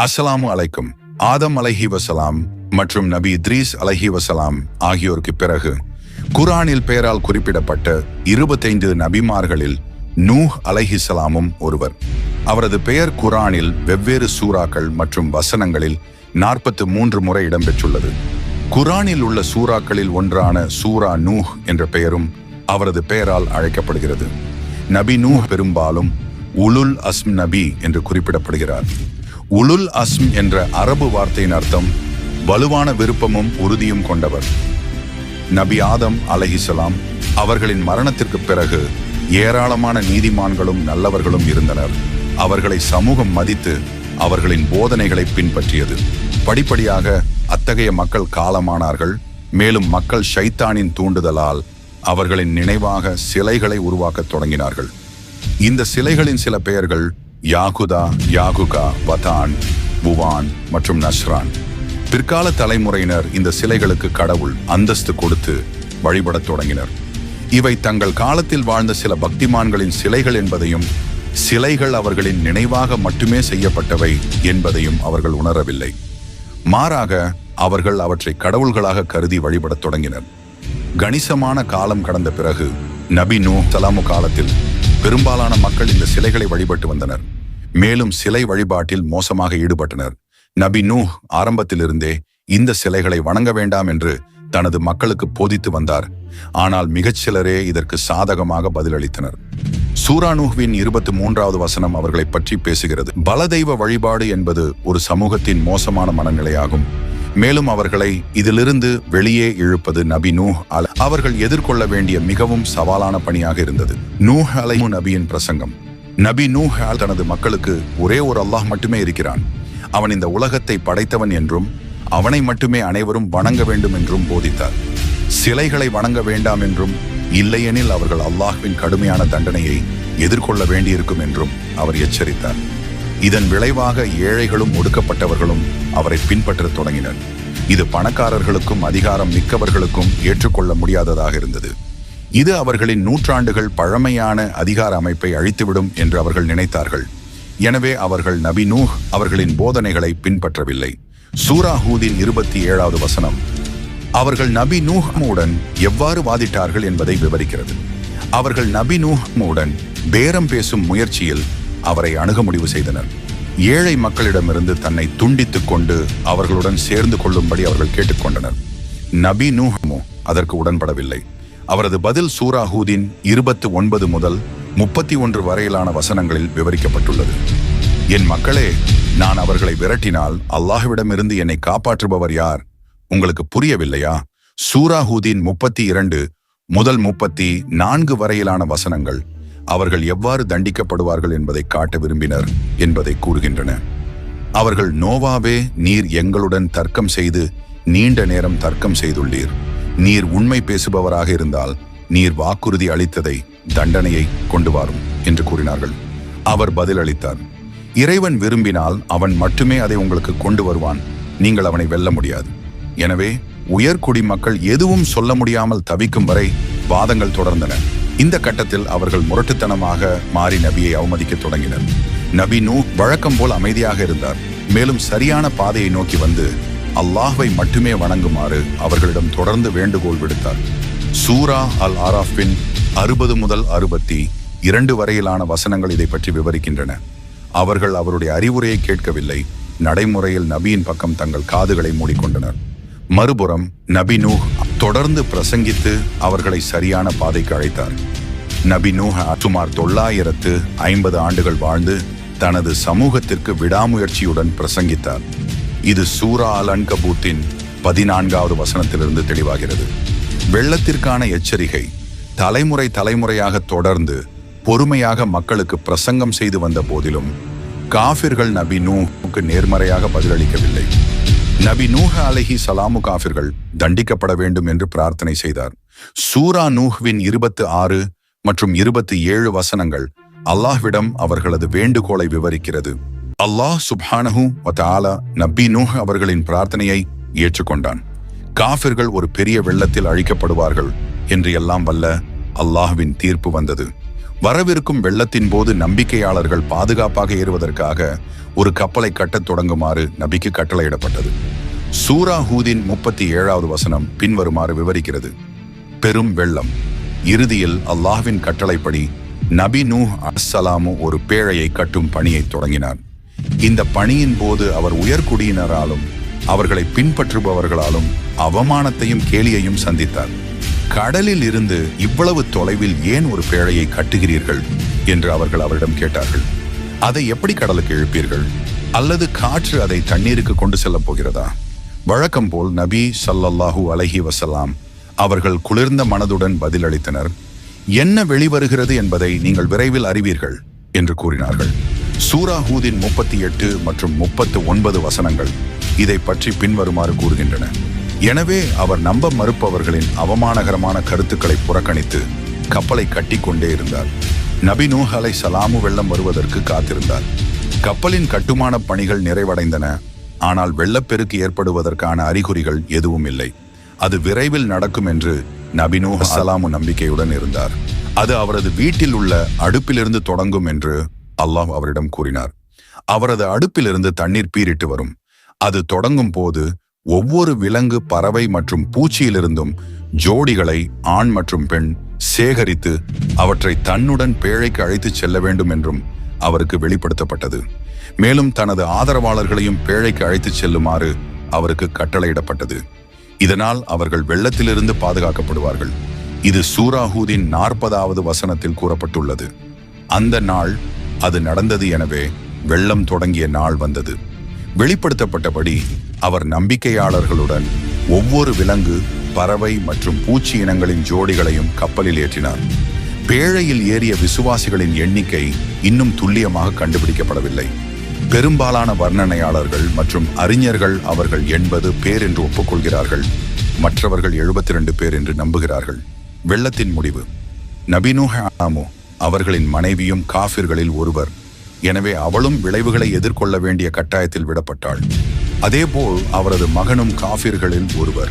அஸ்ஸலாமு அலைக்கும். ஆதம் அலைஹி வசலாம் மற்றும் நபி இத்ரீஸ் அலைஹி வசலாம் ஆகியோருக்கு பிறகு குரானில் பெயரால் குறிப்பிடப்பட்ட இருபத்தைந்து நபிமார்களில் நூஹ் அலஹிசலாமும் ஒருவர். அவரது பெயர் குரானில் வெவ்வேறு சூறாக்கள் மற்றும் வசனங்களில் நாற்பத்து மூன்று முறை இடம்பெற்றுள்ளது. குரானில் உள்ள சூறாக்களில் ஒன்றான சூரா நூஹ் என்ற பெயரும் அவரது பெயரால் அழைக்கப்படுகிறது. நபி நூஹ் பெரும்பாலும் உலுல் அஸ்ம் நபி என்று குறிப்பிடப்படுகிறார். உலுல் அஸ்ம் என்ற அரபு வார்த்தையின் அர்த்தம் வலுவான விருப்பமும் உறுதியும் கொண்டவர். நபி ஆதம் அலஹிசலாம் அவர்களின் மரணத்திற்கு பிறகு ஏராளமான நீதிமான்களும் நல்லவர்களும் இருந்தனர். அவர்களை சமூகம் மதித்து அவர்களின் போதனைகளை பின்பற்றியது. படிப்படியாக அத்தகைய மக்கள் காலமானார்கள். மேலும் மக்கள் ஷைத்தானின் தூண்டுதலால் அவர்களின் நினைவாக சிலைகளை உருவாக்கத் தொடங்கினார்கள். இந்த சிலைகளின் சில பெயர்கள் யாகுதா யாகுகா வதான் புவான் மற்றும் நஸ்ரான் பிற்கால தலைமுறையினர் இந்த சிலைகளுக்கு கடவுள் அந்தஸ்து கொடுத்து வழிபடத் தொடங்கினர். இவை தங்கள் காலத்தில் வாழ்ந்த சில பக்திமான்களின் சிலைகள் என்பதையும் சிலைகள் அவர்களின் நினைவாக மட்டுமே செய்யப்பட்டவை என்பதையும் அவர்கள் உணரவில்லை. மாறாக அவர்கள் அவற்றை கடவுள்களாக கருதி வழிபடத் தொடங்கினர். கணிசமான காலம் கடந்த பிறகு நபி நூ சலாமு காலத்தில் பெரும்பாலான மக்கள் இந்த சிலைகளை வழிபட்டு வந்தனர். மேலும் சிலை வழிபாட்டில் மோசமாக ஈடுபட்டனர். நபி நூ ஆரம்பத்திலிருந்தே இந்த சிலைகளை வணங்க வேண்டாம் என்று தனது மக்களுக்கு போதித்து வந்தார். ஆனால் மிகச்சிலரே இதற்கு சாதகமாக பதிலளித்தனர். சூரானூஹ்வின் இருபத்தி மூன்றாவது வசனம் அவர்களை பற்றி பேசுகிறது. பலதெய்வ வழிபாடு என்பது ஒரு சமூகத்தின் மோசமான மனநிலையாகும். மேலும் அவர்களை இதிலிருந்து வெளியே இழுப்பது நபி நூஹ் அல அவர்கள் எதிர்கொள்ள வேண்டிய மிகவும் சவாலான பணியாக இருந்தது. நூஹ் அலைமு நபியின் பிரசங்கம். நபி நூஹ் அல் தனது மக்களுக்கு ஒரே ஒரு அல்லாஹ் மட்டுமே இருக்கிறான். அவன் இந்த உலகத்தை படைத்தவன் என்றும் அவனை மட்டுமே அனைவரும் வணங்க வேண்டும் என்றும் போதித்தார். சிலைகளை வணங்க வேண்டாம் என்றும் இல்லையெனில் அவர்கள் அல்லாஹ்வின் கடுமையான தண்டனையை எதிர்கொள்ள வேண்டியிருக்கும் என்றும் அவர் எச்சரித்தார். இதன் விளைவாக ஏழைகளும் ஒடுக்கப்பட்டவர்களும் அவரை பின்பற்றத் தொடங்கினர். இது பணக்காரர்களுக்கும் அதிகாரம் மிக்கவர்களுக்கும் ஏற்றுக்கொள்ள முடியாததாக இருந்தது. இது அவர்களின் நூற்றாண்டுகள் பழமையான அதிகார அமைப்பை அழித்துவிடும் என்று அவர்கள் நினைத்தார்கள். எனவே அவர்கள் நபி நூஹ் அவர்களின் போதனைகளை பின்பற்றவில்லை. சூராஹூதின் இருபத்தி ஏழாவது வசனம். அவர்கள் நபி நூஹ்முடன் எவ்வாறு வாதிட்டார்கள் என்பதை விவரிக்கிறது. அவர்கள் நபி நூஹ்முடன் பேரம் பேசும் முயற்சியில் அவரை அணுக முடிவு செய்தனர். ஏழை மக்களிடமிருந்து தன்னை துண்டித்துக் கொண்டு அவர்களுடன் சேர்ந்து கொள்ளும்படி அவர்கள் கேட்டுக்கொண்டனர் நபி நூஹமோ அதற்கு உடன்படவில்லை. அவரது பதில் சூராஹூதீன் இருபத்து ஒன்பது முதல் முப்பத்தி ஒன்று வரையிலான வசனங்களில் விவரிக்கப்பட்டுள்ளது. என் மக்களே நான் அவர்களை விரட்டினால் அல்லாஹ்விடமிருந்து என்னை காப்பாற்றுபவர் யார்? உங்களுக்கு புரியவில்லையா? சூராஹூதின் முப்பத்தி இரண்டு முதல் முப்பத்தி நான்கு வரையிலான வசனங்கள். அவர்கள் எவ்வாறு தண்டிக்கப்படுவார்கள் என்பதை காட்ட விரும்பினர் என்பதை கூறுகின்றன. அவர்கள் நோவாவே நீர் எங்களுடன் தர்க்கம் செய்து நீண்ட நேரம் தர்க்கம் செய்துள்ளீர். நீர் உண்மை பேசுபவராக இருந்தால் நீர் வாக்குறுதி அளித்ததை தண்டனையை கொண்டு வாரும் என்று கூறினார்கள். அவர் பதிலளித்தார். இறைவன் விரும்பினால் அவன் மட்டுமே அதை உங்களுக்கு கொண்டு வருவான். நீங்கள் அவனை வெல்ல முடியாது. எனவே உயர்குடி மக்கள் எதுவும் சொல்ல முடியாமல் தவிக்கும் வரை வாதங்கள் தொடர்ந்தன. இந்த கட்டத்தில் அவர்கள் முரட்டுத்தனமாக மாறி நபியை அவமதிக்கத் தொடங்கினர். நபி நூ வழக்கம் போல் அமைதியாக இருந்தார். மேலும் சரியான பாதையை நோக்கி வந்து அல்லாஹ்வை மட்டுமே வணங்குமாறு அவர்களிடம் தொடர்ந்து வேண்டுகோள் விடுத்தார். சூரா அல் ஆராஃபின் அறுபது முதல் அறுபத்தி இரண்டு வரையிலான வசனங்கள் இதை பற்றி விவரிக்கின்றன. அவர்கள் அவருடைய அறிவுரையை கேட்கவில்லை. நடைமுறையில் நபியின் பக்கம் தங்கள் காதுகளை மூடிக்கொண்டனர். மறுபுறம் நபி நூஹ் தொடர்ந்து பிரசங்கித்து அவர்களை சரியான பாதைக்கு அழைத்தார். நபி நூஹா சுமார் தொள்ளாயிரத்து ஐம்பது ஆண்டுகள் வாழ்ந்து தனது சமூகத்திற்கு விடாமுயற்சியுடன் பிரசங்கித்தார். இது சூரா அல் அன்கபூத்தின் பதினான்காவது வசனத்திலிருந்து தெளிவாகிறது. வெள்ளத்திற்கான எச்சரிக்கை தலைமுறை தலைமுறையாக தொடர்ந்து பொறுமையாக மக்களுக்கு பிரசங்கம் செய்து வந்த போதிலும் காஃபிர்கள் நபி நூஹுக்கு நேர்மறையாக பதிலளிக்கவில்லை. நபி நூஹ அலஹி சலாமு காஃபிர்கள் தண்டிக்கப்பட வேண்டும் என்று பிரார்த்தனை செய்தார். சூரா நூஹ்வின் இருபத்து ஆறு மற்றும் இருபத்தி ஏழு வசனங்கள் அல்லாஹ்விடம் அவர்களது வேண்டுகோளை விவரிக்கிறது. அல்லாஹ் சுப்ஹானஹு வதஆலா நபி நூஹ் அவர்களின் பிரார்த்தனையை ஏற்றுக்கொண்டான். காஃபிர்கள் ஒரு பெரிய வெள்ளத்தில் அழிக்கப்படுவார்கள் என்று எல்லாம் வல்ல அல்லாஹ்வின் தீர்ப்பு வந்தது. வரவிருக்கும் வெள்ளத்தின் போது நம்பிக்கையாளர்கள் பாதுகாப்பாக ஏறுவதற்காக ஒரு கப்பலை கட்டத் தொடங்குமாறு நபிக்கு கட்டளையிடப்பட்டது. சூரா ஹூதின் முப்பத்தி ஏழாவது வசனம் பின்வருமாறு விவரிக்கிறது. பெரும் வெள்ளம். இறுதியில் அல்லாஹ்வின் கட்டளைப்படி நபி நூஹ் அஸ்ஸலாமு ஒரு பேழையை கட்டும் பணியை தொடங்கினார் இந்த பணியின் போது அவர் உயர்குடியினராலும் அவர்களை பின்பற்றுபவர்களாலும் அவமானத்தையும் கேலியையும் சந்தித்தார். கடலில் இருந்து இவ்வளவு தொலைவில் ஏன் ஒரு பேழையை கட்டுகிறீர்கள்? என்று அவர்கள் அவரிடம் கேட்டார்கள். அதை எப்படி கடலுக்கு இழுப்பீர்கள் அல்லது காற்று அதை தண்ணீருக்கு கொண்டு செல்லப் போகிறதா? வழக்கம் போல் நபி சல்லல்லாஹூ அலஹி வசலாம் அவர்கள் குளிர்ந்த மனதுடன் பதிலளித்தனர். என்ன வெளிவருகிறது என்பதை நீங்கள் விரைவில் அறிவீர்கள் என்று கூறினார்கள். சூராஹூதின் முப்பத்தி எட்டு மற்றும் முப்பத்து ஒன்பது வசனங்கள் இதை பற்றி பின்வருமாறு கூறுகின்றன. எனவே அவர் நம்ப மறுப்பவர்களின் அவமானகரமான கருத்துக்களை புறக்கணித்து கப்பலை கட்டிக்கொண்டே இருந்தார். நபி நூஹ் அலை சலாமு வெள்ளம் வருவதற்கு காத்திருந்தார். கப்பலின் கட்டுமான பணிகள் நிறைவடைந்தன. ஆனால் வெள்ளப்பெருக்கு ஏற்படுவதற்கான அறிகுறிகள் எதுவும் இல்லை. அது விரைவில் நடக்கும் என்று நபி நூஹ் நம்பிக்கையுடன் இருந்தார். அது அவரது வீட்டில் உள்ள அடுப்பிலிருந்து தொடங்கும் என்று அல்லாஹ் அவரிடம் கூறினார். அவரது அடுப்பிலிருந்து தண்ணீர் பீரிட்டு வரும். அது தொடங்கும் போது ஒவ்வொரு விலங்கு பறவை மற்றும் பூச்சியிலிருந்தும் ஜோடிகளை ஆண் மற்றும் பெண் சேகரித்து அவற்றை தன்னுடன் பேழைக்கு அழைத்துச் செல்ல வேண்டும் என்றும் அவருக்கு வெளிப்படுத்தப்பட்டது. மேலும் தனது ஆதரவாளர்களையும் பேழைக்கு அழைத்துச் செல்லுமாறு அவருக்கு கட்டளையிடப்பட்டது. இதனால் அவர்கள் வெள்ளத்திலிருந்து பாதுகாக்கப்படுவார்கள். இது சூராஹூதின் நாற்பதாவது வசனத்தில் கூறப்பட்டுள்ளது. அந்த நாள் அது நடந்தது எனவே வெள்ளம் தொடங்கிய நாள் வந்தது. வெளிப்படுத்தப்பட்டபடி அவர் நம்பிக்கையாளர்களுடன் ஒவ்வொரு விலங்கு பறவை மற்றும் பூச்சி இனங்களின் ஜோடிகளையும் கப்பலில் ஏற்றினார். பேழையில் ஏறிய விசுவாசிகளின் எண்ணிக்கை இன்னும் துல்லியமாக கண்டுபிடிக்கப்படவில்லை. பெரும்பாலான வர்ணனையாளர்கள் மற்றும் அறிஞர்கள் அவர்கள் எண்பது பேர் என்று ஒப்புக்கொள்கிறார்கள். மற்றவர்கள் எழுபத்தி ரெண்டு பேர் என்று நம்புகிறார்கள். வெள்ளத்தின் முடிவு. நபினு ஆமோ அவர்களின் மனைவியும் காஃபிர்களில் ஒருவர். எனவே அவளும் விளைவுகளை எதிர்கொள்ள வேண்டிய கட்டாயத்தில் விடப்பட்டாள். அதேபோல் அவரது மகனும் காஃபிர்களில் ஒருவர்.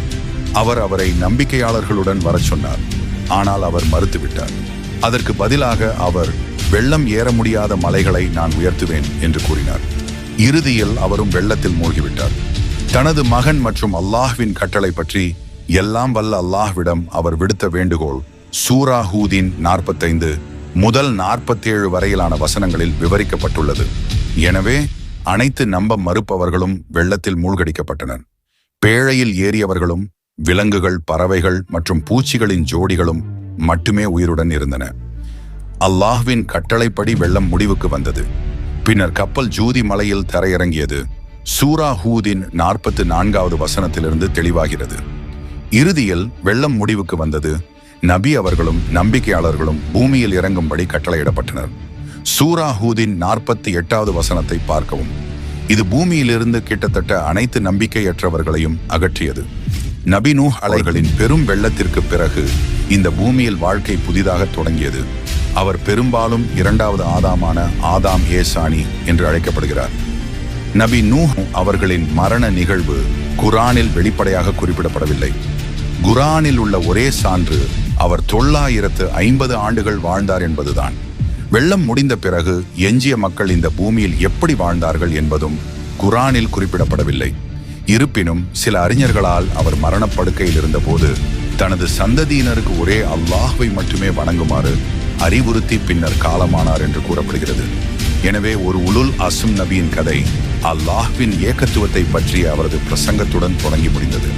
அவர் அவரை நம்பிக்கையாளர்களுடன் வரச் சொன்னார். ஆனால் அவர் மறுத்துவிட்டார். அதற்கு பதிலாக அவர் வெள்ளம் ஏற முடியாத மலைகளை நான் உயர்த்துவேன் என்று கூறினார். இறுதியில் அவரும் வெள்ளத்தில் மூழ்கிவிட்டார். தனது மகன் மற்றும் அல்லாஹ்வின் கட்டளை பற்றி எல்லாம் வல்ல அல்லாஹ்விடம் அவர் விடுத்த வேண்டுகோள் சூராஹூதின் நாற்பத்தைந்து முதல் நாற்பத்தேழு வரையிலான வசனங்களில் விவரிக்கப்பட்டுள்ளது. எனவே அனைத்து நம்ப மறுப்பவர்களும் வெள்ளத்தில் மூழ்கடிக்கப்பட்டனர். பேழையில் ஏறியவர்களும் விலங்குகள் பறவைகள் மற்றும் பூச்சிகளின் ஜோடிகளும் மட்டுமே உயிருடன் இருந்தன. அல்லாஹ்வின் கட்டளைப்படி வெள்ளம் முடிவுக்கு வந்தது. பின்னர் கப்பல் ஜூதி மலையில் தரையிறங்கியது. சூரா ஹூதின் நாற்பத்து நான்காவது வசனத்திலிருந்து தெளிவாகிறது. இறுதியில் வெள்ளம் முடிவுக்கு வந்தது. நபி அவர்களும் நம்பிக்கையாளர்களும் பூமியில் இறங்கும்படி கட்டளையிடப்பட்டனர். சூராஹூதின் நாற்பத்தி எட்டாவது வசனத்தை பார்க்கவும். இது பூமியிலிருந்து கிட்டத்தட்ட அனைத்து நம்பிக்கையற்றவர்களையும் அகற்றியது. நபினூ அலைகளின் பெரும் வெள்ளத்திற்கு பிறகு இந்த பூமியில் வாழ்க்கை புதிதாக தொடங்கியது. அவர் பெரும்பாலும் இரண்டாவது ஆதாமான ஆதாம் ஏசானி என்று அழைக்கப்படுகிறார். நபி நூஹ் அவர்களின் மரண நிகழ்வு குரானில் வெளிப்படையாக குறிப்பிடப்படவில்லை. குரானில் உள்ள ஒரே சான்று அவர் தொள்ளாயிரத்து ஐம்பது ஆண்டுகள் வாழ்ந்தார் என்பதுதான். வெள்ளம் முடிந்த பிறகு எஞ்சிய மக்கள் இந்த பூமியில் எப்படி வாழ்ந்தார்கள் என்பதும் குரானில் குறிப்பிடப்படவில்லை. இருப்பினும் சில அறிஞர்களால் அவர் மரணப்படுக்கையில் இருந்தபோது தனது சந்ததியினருக்கு ஒரே அல்லாஹ்வை மட்டுமே வணங்குமாறு அறிவுறுத்தி பின்னர் காலமானார் என்று கூறப்படுகிறது. எனவே ஒரு உலுல் அசும் நபியின் கதை அல்லாஹ்வின் ஏகத்துவத்தை பற்றிய அவரது பிரசங்கத்துடன் தொடங்கி முடிந்தது.